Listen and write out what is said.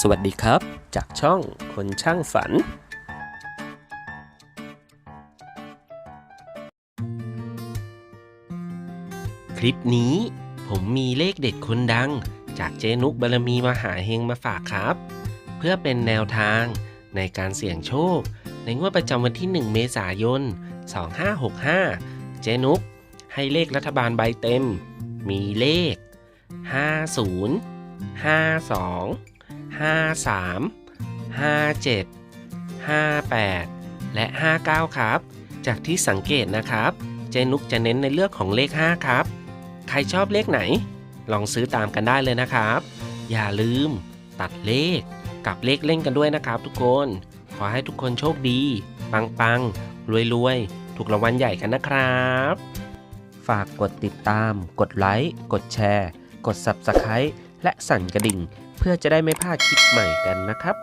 สวัสดีครับ จากช่องคนช่างฝัน คลิปนี้ผมมีเลขเด็ดคนดัง จากเจนุกบารมีมหาเฮงมาฝากครับ เพื่อเป็นแนวทางในการเสี่ยงโชค ในงวดประจำวันที่ 1 เมษายน 2565 เจนุกให้เลขรัฐบาลใบเต็ม มีเลข 50 52 53 57 58 และ 59 ครับ จากที่สังเกตนะครับ เจนุกจะเน้นในเรื่องของเลข 5 ครับ ใครชอบเลขไหน ลองซื้อตามกันได้เลยนะครับ อย่าลืมตัดเลขกับเลขเล่นกันด้วยนะครับทุกคน ขอให้ทุกคนโชคดี ปังปังรวยรวยๆถูกรางวัลใหญ่กันนะครับ ฝากกดติดตาม กดไลค์ กดแชร์ กด Subscribe และสั่นกระดิ่ง เพื่อจะได้ไม่พลาดคลิปใหม่กันนะครับ